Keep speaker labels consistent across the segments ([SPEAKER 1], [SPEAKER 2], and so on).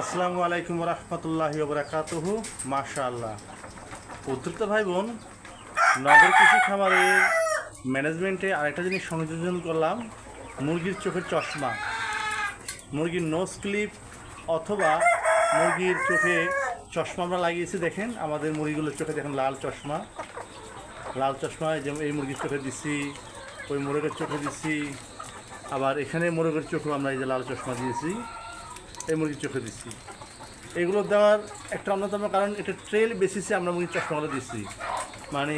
[SPEAKER 1] আসসালামু আলাইকুম রহমতুল্লাহ বরাকাতুহু। মাশাআল্লাহ। উদ্ধৃত ভাই বোন নগর কৃষি খামারের ম্যানেজমেন্টে আরেকটা জিনিস সংযোজন করলাম, মুরগির চোখের চশমা। মুরগির নোজ ক্লিপ অথবা মুরগির চোখে চশমা আমরা লাগিয়েছি, দেখেন, আমাদের মুরগিগুলোর চোখে দেখেন লাল চশমা। লাল চশমা যেমন এই মুরগির চোখে দিচ্ছি ওই মোরগের চোখে দিচ্ছি আবার এখানে মোরগের চোখেও আমরা এই যে লাল চশমা দিয়েছি। এই মুরগির চোখে দিচ্ছি। এগুলো দেওয়ার একটা অন্যতম কারণ, এটা ট্রেল বেসিসে আমরা মুরগির চশমাগুলো দিচ্ছি। মানে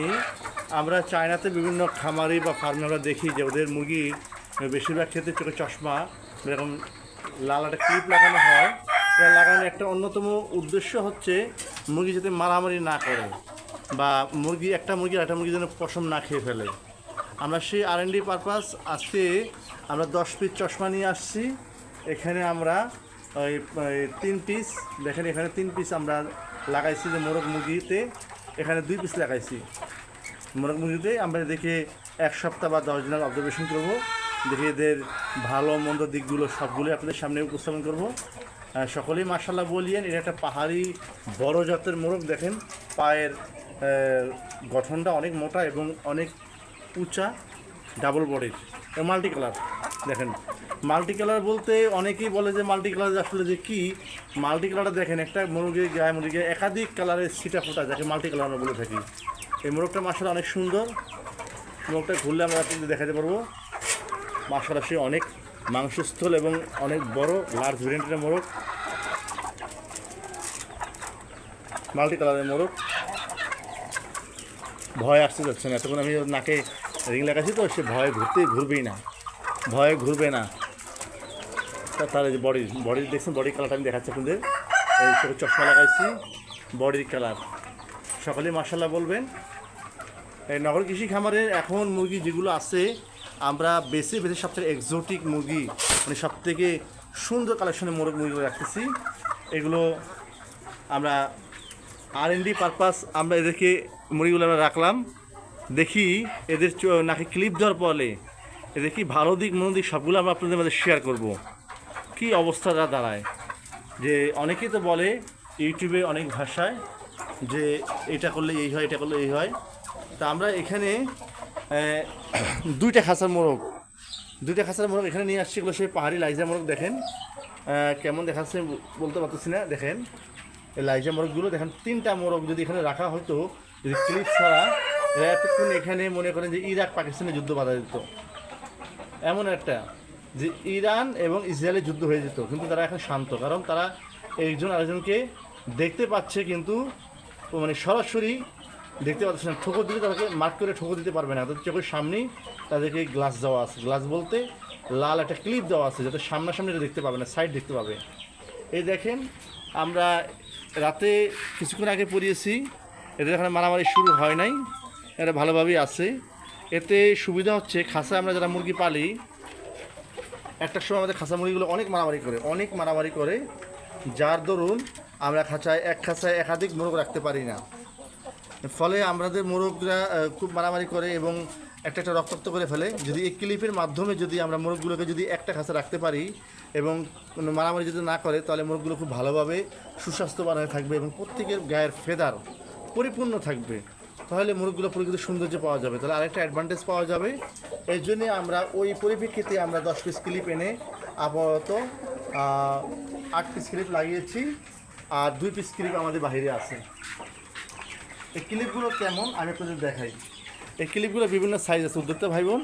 [SPEAKER 1] আমরা চায়নাতে বিভিন্ন খামারি বা ফার্মে আমরা দেখি যে ওদের মুরগির বেশিরভাগ ক্ষেত্রে চোখে চশমা, এরকম লাল একটা ক্লিপ লাগানো হয়। এটা লাগানোর একটা অন্যতম উদ্দেশ্য হচ্ছে মুরগি যাতে মারামারি না করে বা মুরগি একটা মুরগি একটা মুরগি যেন পশম না খেয়ে ফেলে। আমরা সেই আর এন ডি পারপাস আজকে আমরা দশ পিস চশমা নিয়ে আসছি। এখানে আমরা ওই তিন পিস দেখেন এখানে তিন পিস আমরা লাগাইছি যে মোরগ মুরগিতে। এখানে দুই পিস লাগাইছি। মোরগ মুরগিতে আমরা দেখে এক সপ্তাহ বা দশ দিনের অবজারভেশন করব। দেখে এদের ভালো, মন্দ দিকগুলো সবগুলোই আপনাদের সামনে উপস্থাপন করব। সকলেই মার্শাল্লাহ বলিয়েন, এটা একটা পাহাড়ি, বড় জাতের মোরগ, দেখেন। পায়ের গঠনটা অনেক মোটা এবং অনেক উঁচা ডাবল বডির মাল্টি কালার দেখেন মাল্টি কালার বলতে অনেকেই বলে যে মাল্টি কালার আসলে যে কি? মাল্টি কালারটা দেখেন, একটা মুরগির গায়ে মুরগির একাধিক কালারের সিটা ফোটা যাকে মাল্টি কালার আমরা বলে থাকি। এই মোরগটা মাসালা অনেক সুন্দর। মোরগটা ঘুরলে আমরা আপনাদের দেখাতে পারব। মাসালা সে অনেক মাংসস্থল এবং অনেক বড় লার্জ ভেরিয়েন্টের মোরগ। মাল্টি কালারের মোরগ। ভয় আসতে যাচ্ছে না। এতক্ষণ আমি নাকে রিং লাগাচ্ছি তো, সে ভয়ে ঘুরতেই ঘুরবেই না। ভয়ে ঘুরবে না। তা তার এই যে বডি বডি দেখছেন বডি কালারটা আমি দেখাচ্ছি আপনাদের। এই চোখে চশমা লাগাইছি বডির কালার সকালে মার্শাল্লাহ বলবেন। এই নগর কৃষি খামারে এখন মুরগি যেগুলো আছে, আমরা বেশি বেশি সবথেকে এক্সোটিক মুরগি মানে সব থেকে সুন্দর কালেকশনের মুরগ মুরগিগুলো রাখতেছি। এগুলো আমরা আর এন ডি পারপাস আমরা এদেরকে মুরগিগুলো আমরা রাখলাম। দেখি এদের নাকি ক্লিপ দেওয়ার পরে এদের কি ভালো দিক, মন্দ দিক, সবগুলো আমরা আপনাদের মধ্যে শেয়ার করব। কি অবস্থাটা দাঁড়ায়? যে অনেকেই তো বলে ইউটিউবে অনেক ভাষায় যে এটা করলে এই হয়, এটা করলে এই হয়। তা আমরা এখানে দুইটা খাঁচার মোরগ দুইটা খাঁচার মোরগ এখানে নিয়ে আসছি, এগুলো সেই পাহাড়ি লাইজা মোরগ দেখেন। কেমন দেখাচ্ছে বলতে পারতেছি না, দেখেন। এই লাইজা মোরগগুলো দেখেন, তিনটা মোরগ যদি এখানে রাখা হতো যদি ক্লিপ ছাড়া, এরা এতক্ষণ এখানে মনে করেন যে ইরাক পাকিস্তানে যুদ্ধ বাধা দিত। এমন একটা যে ইরান এবং ইসরায়েলের যুদ্ধ হয়ে যেত, কিন্তু তারা এখন শান্ত, কারণ তারা একজন আরেকজনকে দেখতে পাচ্ছে কিন্তু মানে সরাসরি দেখতে পাচ্ছে না। ঠোকর দিলে তাদেরকে মার্ক করে ঠোকর দিতে পারবে না। তাদের চোখের সামনেই তাদেরকে গ্লাস দেওয়া আছে। গ্লাস বলতে লাল একটা ক্লিপ দেওয়া আছে, যাতে সামনাসামনি এটা দেখতে পাবে না, সাইড দেখতে পাবে। এই দেখেন, আমরা রাতে কিছুক্ষণ আগে পড়িয়েছি এদের এখানে মারামারি শুরু হয় নাই এরা ভালোভাবেই আছে। এতে সুবিধা হচ্ছে খাসা আমরা যারা মুরগি পালি, একটা সময় আমাদের খাসা মুরগিগুলো অনেক মারামারি করে, অনেক মারামারি করে, যার দরুন আমরা খাঁচায় এক খাঁচায় একাধিক মোরগ রাখতে পারি না। ফলে আমাদের মোরগরা খুব মারামারি করে এবং একটা একটা রক্তাক্ত করে ফেলে। যদি এই ক্লিপের মাধ্যমে যদি আমরা মোরগগুলোকে যদি একটা খাঁচা রাখতে পারি এবং কোনো মারামারি যদি না করে, তাহলে মোরগগুলো খুব ভালোভাবে সুস্বাস্থ্যবান হয়ে থাকবে এবং প্রত্যেকের গায়ের ফেদার পরিপূর্ণ থাকবে। তাহলে মোরগগুলো প্রকৃত সৌন্দর্য পাওয়া যাবে। তাহলে আরেকটা অ্যাডভান্টেজ পাওয়া যাবে। এই জন্যে আমরা ওই পরিপ্রেক্ষিতে আমরা দশ পিস ক্লিপ এনে আপাতত আট পিস ক্লিপ লাগিয়েছি আর দুই পিস ক্লিপ আমাদের বাইরে আছে। এই ক্লিপগুলো কেমন? আমি আপনাদের দেখাই। এই ক্লিপগুলো বিভিন্ন সাইজ আছে, উদ্যোক্তা ভাই বোন।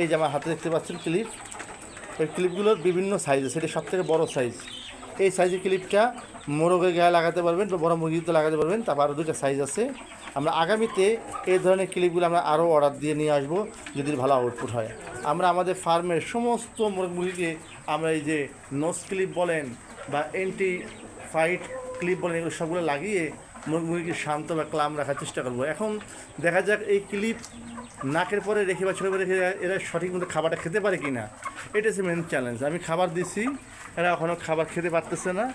[SPEAKER 1] এই যে আমার হাতে দেখতে পাচ্ছেন ক্লিপ এই ক্লিপগুলোর বিভিন্ন সাইজ আছে। এটা সব থেকে বড়ো সাইজ এই সাইজের ক্লিপটা মোরগের গায়ে লাগাতে পারবেন বড় মুরগিতে লাগাতে পারবেন, তারপর আরও দুটো সাইজ আছে। আমরা আগামীতে এই ধরনের ক্লিপগুলো আমরা আরও অর্ডার দিয়ে নিয়ে আসব, যদি ভালো আউটপুট হয়। আমরা আমাদের ফার্মের সমস্ত মোরগ মুরগিকে আমরা এই যে নোস ক্লিপ বলেন বা এন্টি ফাইট ক্লিপ বলেন, এগুলো সবগুলো লাগিয়ে মুরগিকে শান্ত বা ক্লাম রাখার চেষ্টা করব। এখন দেখা যাক এই ক্লিপ নাকের পরে রেখে বা ছোটো করে রেখে এরা সঠিক মতো খাবারটা খেতে পারে কি না এটা হচ্ছে মেন চ্যালেঞ্জ আমি খাবার দিছি, এরা এখনও খাবার খেতে পারতেছে না।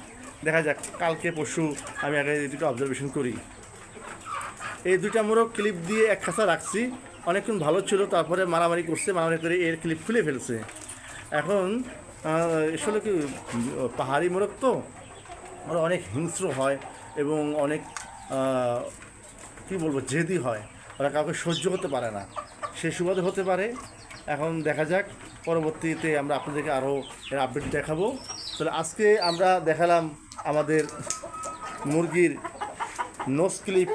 [SPEAKER 1] দেখা যাক, কালকে, পরশু আমি আগে দুটো অবজারভেশন করি। এই দুইটা মোরগ ক্লিপ দিয়ে এক খাঁচা রাখছি। অনেকক্ষণ ভালো ছিল, তারপরে মারামারি করছে, মারামারি করে এর ক্লিপ খুলে ফেলছে। এখন আসলে কি, পাহাড়ি মোরগ তো? ওরা অনেক হিংস্র হয়। এবং অনেক কী বলব, জেদি হয়। ওরা কাউকে সহ্য করতে পারে না। সে সুবাদে হতে পারে। এখন দেখা যাক, পরবর্তীতে আমরা আপনাদেরকে আরও এর আপডেট দেখাবো। তাহলে আজকে আমরা দেখালাম আমাদের মুরগির নোস ক্লিপ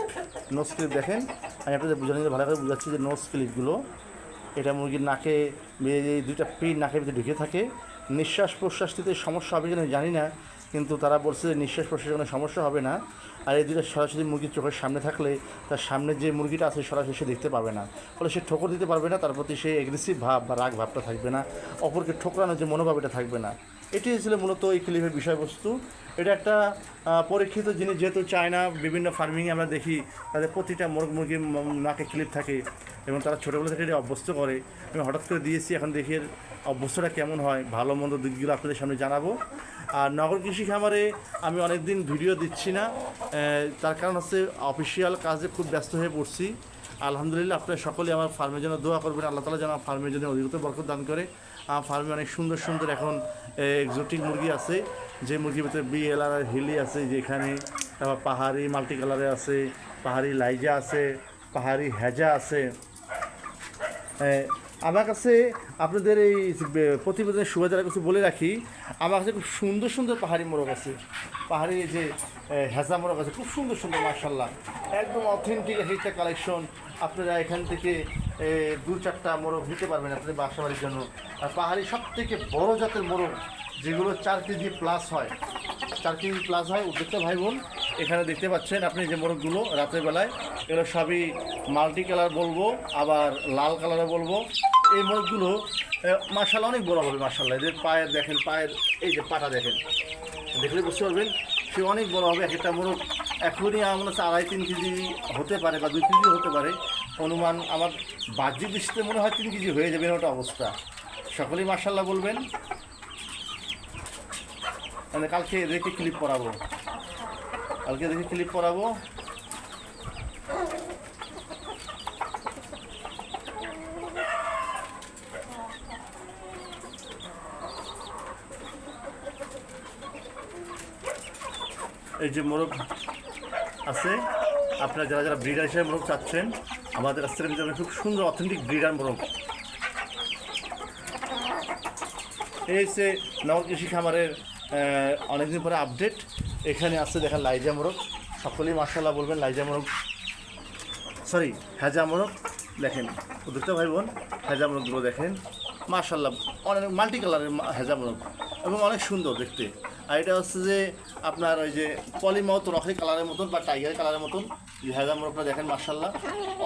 [SPEAKER 1] নোস ক্লিপ দেখেন। আমি আপনাদের বোঝানো ভালো করে বোঝাচ্ছি যে নোস ক্লিপগুলো এটা মুরগির নাকে দুইটা পিন নাকের ভিতরে ঢুকে থাকে। নিঃশ্বাস প্রশ্বাস নিতে সমস্যা হবে কিনা জানি না। কিন্তু তারা বলছে যে নিঃশ্বাস প্রশ্বাসের কোনো সমস্যা হবে না। আর এই দুটো সরাসরি মুরগির চোখের সামনে থাকলে তার সামনে যে মুরগিটা আছে সরাসরি সে দেখতে পাবে না। ফলে সে ঠোকর দিতে পারবে না, তার প্রতি সেই এগ্রেসিভ ভাব বা রাগ ভাবটা থাকবে না। অপরকে ঠোকরানোর যে মনোভাব এটা থাকবে না। এটি ছিল মূলত এই ক্লিপের বিষয়বস্তু। এটা একটা পরীক্ষিত জিনিস যেহেতু চায়না, বিভিন্ন ফার্মিংয়ে আমরা দেখি তাদের প্রতিটা মুরগ মুরগির নাকে ক্লিপ থাকে এবং তারা ছোটোবেলা থেকে এটা অভ্যস্ত করে। আমি হঠাৎ করে দিয়েছি, এখন দেখি এর অভ্যস্তটা কেমন হয়। ভালো, মন্দ দিকগুলো আপনাদের সামনে জানাব। আর নগর কৃষি খামারে আমি অনেক দিন ভিডিও দিচ্ছি না তার কারণ হচ্ছে অফিসিয়াল কাজে খুব ব্যস্ত হয়ে পড়ছি। আলহামদুলিল্লাহ, আপনারা সকলে আমার ফার্মের জন্য দোয়া করবেন। আল্লাহ তালা যেন ফার্মের জন্য অধিকতর বরকত দান করে। ফার্মে অনেক সুন্দর সুন্দর এখন এক্সোটিক মুরগি আছে। যে মুরগির ভিতরে বিএলআর আর হিলি আছে যেখানে, তারপর পাহাড়ি মাল্টি কালারে আছে, পাহাড়ি লাইজা আছে, পাহাড়ি হেজা আছে। আমার কাছে আপনাদের এই প্রতিবেদনের সুবিধার কিছু বলে রাখি, আমার কাছে খুব সুন্দর সুন্দর পাহাড়ি মোরগ আছে। পাহাড়ি যে হেজা মোরগ আছে, খুব সুন্দর সুন্দর মার্শাল্লাহ একদম অথেন্টিক একটা কালেকশন আপনারা এখান থেকে দু চারটা মোরগ নিতে পারবেন আপনাদের বাসা বাড়ির জন্য। আর পাহাড়ি সব থেকে বড় জাতের মোরগ, যেগুলো চার কেজি প্লাস হয়, চার কেজি প্লাস হয়, উদ্যোক্তা ভাই বোন, এখানে দেখতে পাচ্ছেন আপনি যে মোরগগুলো রাতের বেলায়, এগুলো সবই মাল্টি কালার বলব, আবার লাল কালারে বলব। এই মোরগগুলো মার্শাল অনেক বড় হবে মার্শাল্লাহ এদের পায়ের দেখেন, পায়ের, এই যে পাটা দেখেন, দেখলে বুঝতে পারবেন সে অনেক বড় হবে, এক একটা মোরগ এখনই আমার হচ্ছে আড়াই, তিন কেজি হতে পারে বা দুই কেজি হতে পারে। অনুমান আমার বাহ্যিক দৃষ্টিতে মনে হয় তিন কেজি হয়ে যাবে ওটা অবস্থা। সকলেই মার্শাল্লাহ বলবেন। মানে কালকে এদেরকে ক্লিপ করাবো কালকে এদেরকে ক্লিপ করাবো এই যে মোরগ আছে, আপনারা যারা যারা ব্রিডার হিসেবে মোরগ চাচ্ছেন আমাদের থেকে কিন্তু খুব সুন্দর অথেন্টিক ব্রিডার মোরগ এই হচ্ছে নগর কৃষি খামারের অনেকদিন পরে আপডেট এখানে আসছে দেখেন লাইজা মোরগ। সকলেই মার্শাল্লাহ বলবেন লাইজা মোরগ। সরি হেজা মোরগ। দেখেন বুঝতে ভাই বোন হেজা মোরগগুলো দেখেন। মার্শাল্লাহ অনেক মাল্টি কালারের হেজা মোরগ। এবং অনেক সুন্দর দেখতে। আর এটা হচ্ছে যে আপনার ওই যে পলিমাউথ রকলি কালারের মতন বা টাইগার কালারের মতন। হেজা মোরগটা দেখেন মার্শাল্লাহ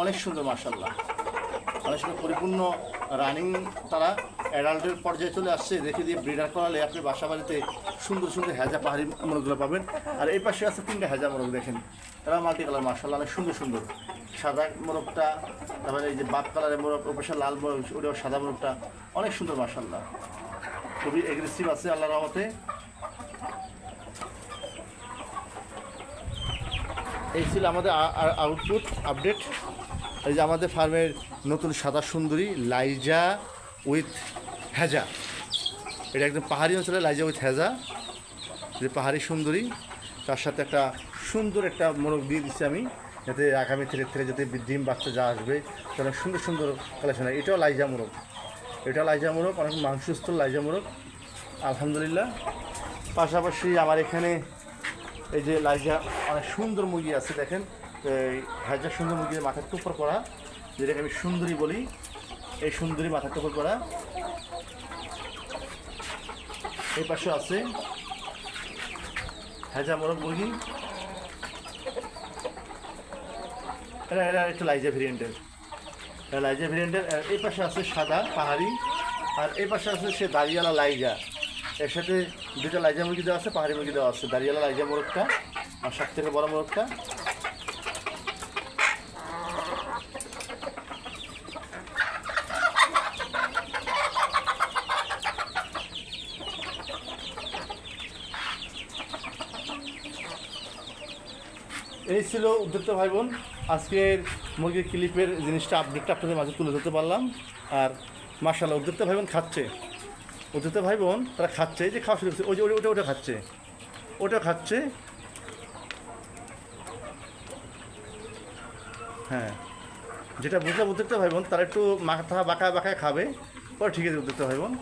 [SPEAKER 1] অনেক সুন্দর মার্শাল্লাহ অনেক সুন্দর, পরিপূর্ণ রানিং তারা অ্যাডাল্টের পর্যায়ে চলে আসছে। রেখে দিয়ে ব্রিডার করালে আপনি বাসা বাড়িতে সুন্দর সুন্দর হেজা পাহাড়ি মোরগগুলো পাবেন। আর এই পাশে আছে তিনটা হেজা মোরগ, দেখেন। তারা মাল্টি কালার মার্শাল অনেক সুন্দর সুন্দর। সাদা মোরগটা, তারপরে এই যে বাপ কালারের মোরগ ও পাশে লাল মোরগ, ওটাও সাদা মোরগটা। অনেক সুন্দর মার্শাল্লাহ খুবই এগ্রেসিভ আছে আল্লাহ রহমতে। এই ছিল আমাদের আউটপুট আপডেট এই যে আমাদের ফার্মের নতুন সাদা সুন্দরী, লাইজা উইথ হেজা। এটা একদম পাহাড়ি অঞ্চলে লাইজা উইথ হেজা। যে পাহাড়ি সুন্দরী, তার সাথে একটা সুন্দর একটা মোরগ দিয়ে দিচ্ছি আমি, যাতে আগামী থেকে থেকে যাতে ডিম বাচ্চা যা আসবে, সেটা সুন্দর সুন্দর কালেকশন হয়। এটাও লাইজা মোরগ। এটা লাইজা মোরগ, অনেক মাংসস্থ লাইজা মোরগ। আলহামদুলিল্লাহ। পাশাপাশি আমার এখানে এই যে লাইজা, অনেক সুন্দর মুরগি আছে, দেখেন। হাজার সুন্দর মুরগির মাথার টুপর করা, যেটাকে আমি সুন্দরী বলি, এই সুন্দরী মাথার টুপর করা। এই পাশে আছে হাজা মোরগ মুরগি। এটা এটা একটু লাইজা ভেরিয়েন্টের। লাইজা ভেরিয়েন্টের এই পাশে আছে সাদা পাহাড়ি, আর এই পাশে আছে সে দাঁড়িয়ালা লাইজা। এর সাথে দুটো লাইজা মুরগি দেওয়া আছে, পাহাড়ি মুরগি দেওয়া আছে। দাঁড়িয়ালা লাইজা মোরগটা আর সব থেকে বড় মোরগটা। এই ছিল উদ্যোক্তা ভাই বোন আজকের মুরগির ক্লিপের জিনিসটা আপডেটটা আপনাদের মাঝে তুলে ধরতে পারলাম। আর মার্শাল্লাহ উদ্যোক্তা ভাই বোন খাচ্ছে। উদ্যোক্তা ভাই বোন তারা খাচ্ছে, এই যে খাওয়া শুরু করছে, ওই যে ওটা ওটা খাচ্ছে। ওটা খাচ্ছে। হ্যাঁ। যেটা বুঝলে উদ্যোক্তা ভাই বোন তারা একটু মাথা বাঁকা, বাঁকায় খাবে, পরে ঠিক আছে উদ্যোক্তা ভাই বোন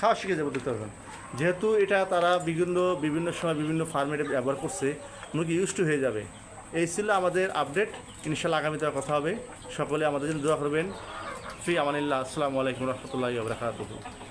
[SPEAKER 1] খাওয়া শিখে যাবে উদ্যোক্তা ভাই বোন যেহেতু এটা তারা বিভিন্ন বিভিন্ন সময় বিভিন্ন ফার্মে ব্যবহার করছে, মুরগি ইউজ টু হয়ে যাবে। এই ছিল আমাদের আপডেট ইনশাল্লাহ আগামীতে কথা হবে। সকলে আমাদের জন্য দোয়া করবেন। ফি আমানিল্লাহ আসসালামু আলাইকুম রহমতুল্লাহ